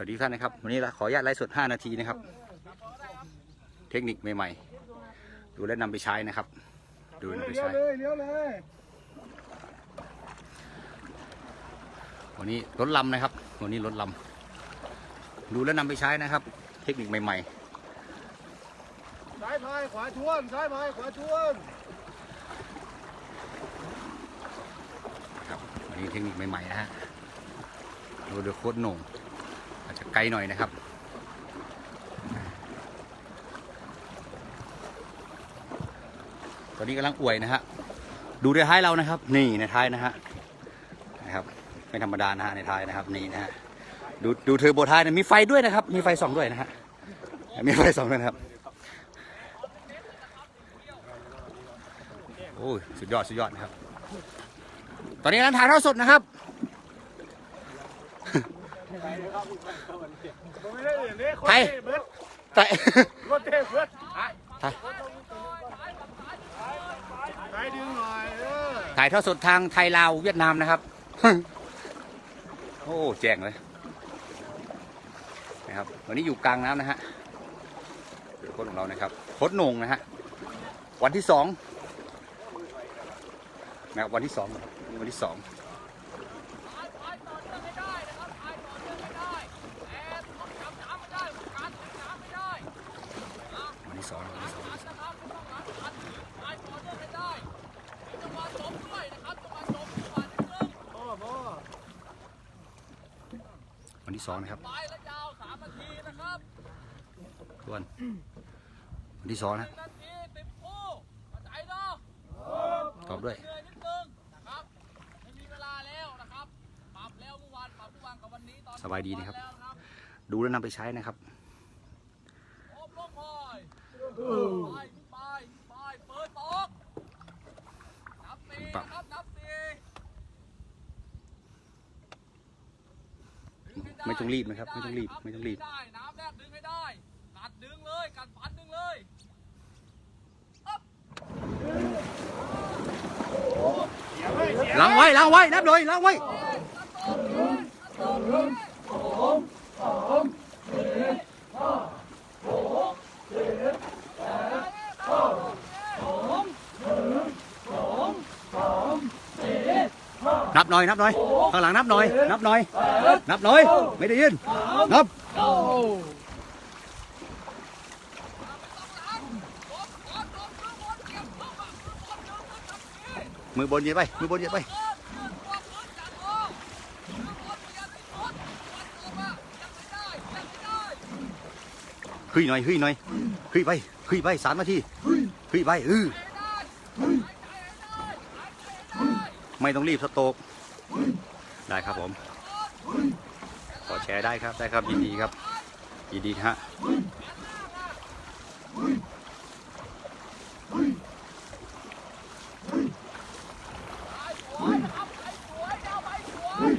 สวัสดีทุกท่านนะครับ วันนี้เราขออนุญาตไลฟ์สด 5 นาทีนะครับ เทคนิคใหม่ๆ ดูและนำไปใช้นะครับ ดูนำไปเลี้ยวใช้เลยเลี้ยวเลยวันนี้รถลำนะครับ วันนี้รถลำดูและนำไปใช้นะครับ เทคนิคใหม่ซ้ายพายขวาชวนซ้ายพายขวาชวนๆครับวันนี้เทคนิคใหม่ๆนะฮะดูเดือโคตรโหน่ง อาจจะไกลหน่อยนะครับ ตอนนี้กำลังอวยนะฮะ ดูในท้ายเรานะครับ นี่ในท้ายนะฮะ นะครับ ไม่ธรรมดานะฮะในท้ายนะครับ นี่นะฮะ ดูดูเทอร์โบท้ายนะมีไฟด้วยนะครับ มีไฟสองด้วยนะฮะ มีไฟสองด้วยนะครับ โอ้ยสุดยอด สุดยอดนะครับ ตอนนี้กำลังถ่ายเทอดสดนะครับ ไม่ได้เลี้ยไปเท่ายสายดึงหน่อยเออถ่ายทอดสดทางไทยลาวเวียดนามนะครับ โอ้แจ้งเลยนะครับ วันนี้อยู่กลางน้ำนะฮะเรือโค้ดของเรานะครับโค้ดโหนงนะฮะวันที่สองนะครับวันที่สองวันที่สอง พ่อพ่อ วัน ที่สองนะครับทวนวันที่สองนะตอบด้วยสบายดีนะครับ ดูแล้วนำไปใช้นะครับ ปรับ ไม่ต้องรีบนะครับ ไม่ต้องรีบ ไม่ต้องรีบ ได้น้ำแรกดึงให้ได้ กัดดึงเลย กัดฟันดึงเลยล้างไว้ล้างไว้นับเลยล้างไว้ นับหน่อยนับหน่อยข้างหลังนับหน่อยนับหน่อยนับหน่อยไม่ได้ยินนับมือบนเยียดไปมือบนเยียดไปขึ้นหน่อยขึ้นหน่อยขึ้นไปขึ้นไปสามนาทีขึ้นไปเออ ไม่ต้องรีบสโตกได้ครับผม ขอแชร์ได้ครับได้ครับยินดีครับยินดีนะฮะ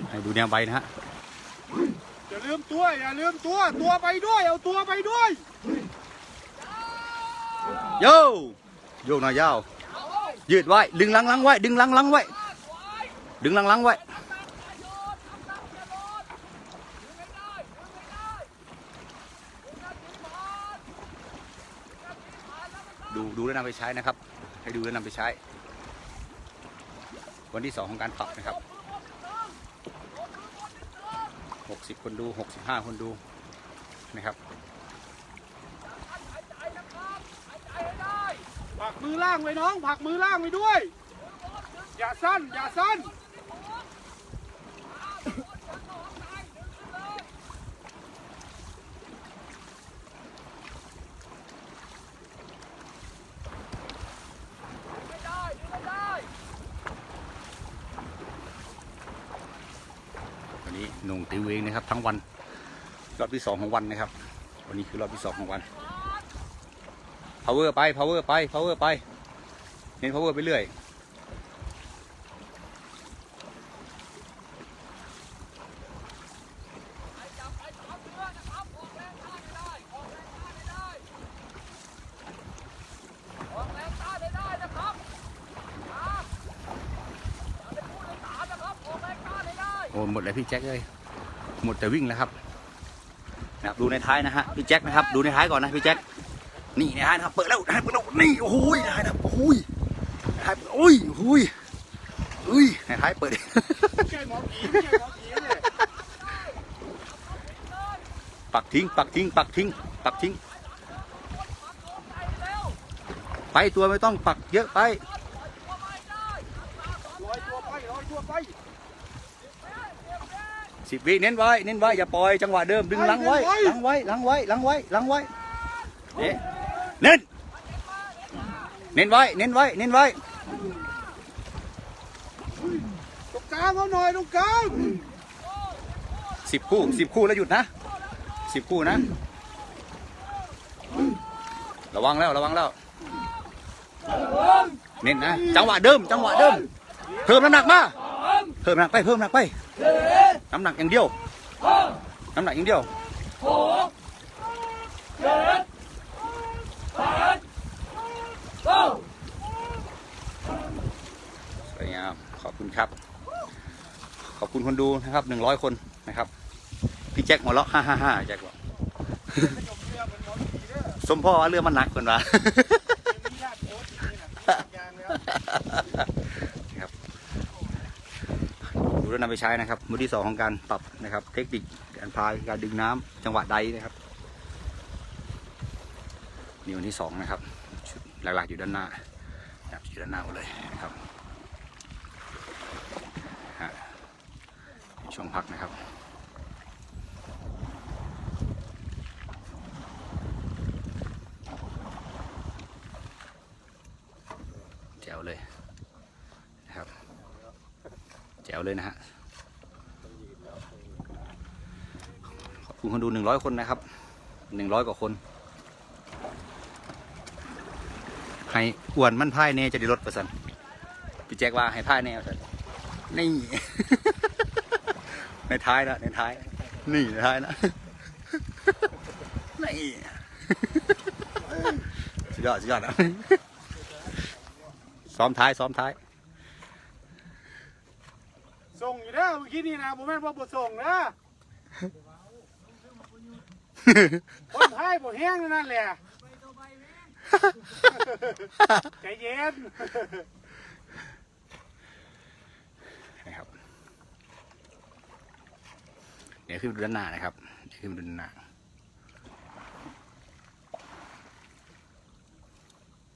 ให้ดูแนวใบนะฮะอย่าลืมตัวอย่าลืมตัวตัวไปด้วยเอาตัวไปด้วยโยโยกหน่อยยาวยืดไว้ดึงหลังหลังไว้ดึงหลังหลังไว้ ดึงหลังหลังไว้ ดูดูแล้วนำไปใช้นะครับ ให้ดูแล้วนำไปใช้ วันที่สองของการปรับนะครับ60คนดู65คนดูนะครับผลักมือล่างไว้น้องผลักมือล่างไว้ด้วย อย่าสั้น อย่าสั้น นี้หนุ่งติวเองนะครับ ทั้งวันรอบที่สองของวันนะครับ วันนี้คือรอบที่สองของวัน power ไป power ไป power ไป เน้น power ไปเรื่อย ออกแรงต้านให้ได้นะครับ โอ้หมดเลยพี่แจ็คเลยหมดแต่วิ่งแล้วครับนะครับดูในท้ายนะฮะพี่แจ็คนะครับ ดูในท้ายก่อนนะพี่แจ็คนี่ในท้ายนะครับ เปิดแล้วในท้ายเปิดแล้วนี่โอ้โหในท้ายนะโอ้โหในท้ายโอ้ยโอ้โหอุ้ยในท้ายเปิดปักทิ้งปักทิ้งปักทิ้งปักทิ้ง ไปตัวไม่ต้องปักเยอะไปลอยตัวไปลอยตัวไป สิบวิเน้นไว้เน้นไว้อย่าปล่อยจังหวะเดิมดึงหลังไว้หลังไว้หลังไว้หลังไว้หลังไว้เอ๊ะเน้นเน้นไว้เน้นไว้เน้นไว้ตรงกลางเขาหน่อยตรงกลางสิบคู่สิบคู่แล้วหยุดนะสิบคู่นะ ระวังแล้วระวังแล้วเน้นนะ จังหวะเดิม จังหวะเดิม เพิ่มน้ำหนักมา เพิ่มน้ำหนักไป เพิ่มน้ำหนักไป น้ำหนักอย่างเดียว น้ำหนักอย่างเดียวสวยงามขอบคุณครับ ขอบคุณคนดูนะครับหนึ่งร้อยคนนะครับ พี่แจ็คหัวเราะฮ่าฮ่าฮ่าแจ็คบอกสมพ่อว่าเรื่องมันหนักคนวะ มีญาติโพสต์อย่างนี้นะยางแล้ว ครับดูแล้ว นำไปใช้นะครับมือที่สองของการปรับนะครับ เทคนิคการพายการดึงน้ำจังหวะใดนะครับนี่วันที่สองนะครับชุดหลักๆอยู่ด้านหน้านะครับอยู่ด้านหน้าเลยนะครับช่วงพักนะครับแจ๋วเลยนะครับ จ๋วเลยนะฮะ ขอบคุณคนดูหนึ่งร้อยคนนะครับหนึ่งร้อยกว่าคนให้อ้วนมันพ่ายเน่จะได้ลดเปอร์เซ็นต์พี่แจ็คว่าให้พ่ายเน่เปอร์เซ็นต์นี่ ในท้ายนะในท้าย นี่ในท้ายนะนี่สุดยอดสุดยอดนะซ้อมท้ายซ้อมท้าย ส่งอยู่นะ เมื่อกี้นี่นะผมแม่นว่าบ่ส่งนะคนไทยบ่แห้งนั่นแหละใจเย็นนะครับ เดี๋ยวขึ้นไปดูด้านหน้านะครับเดี๋ยวขึ้นไปดูด้านหน้า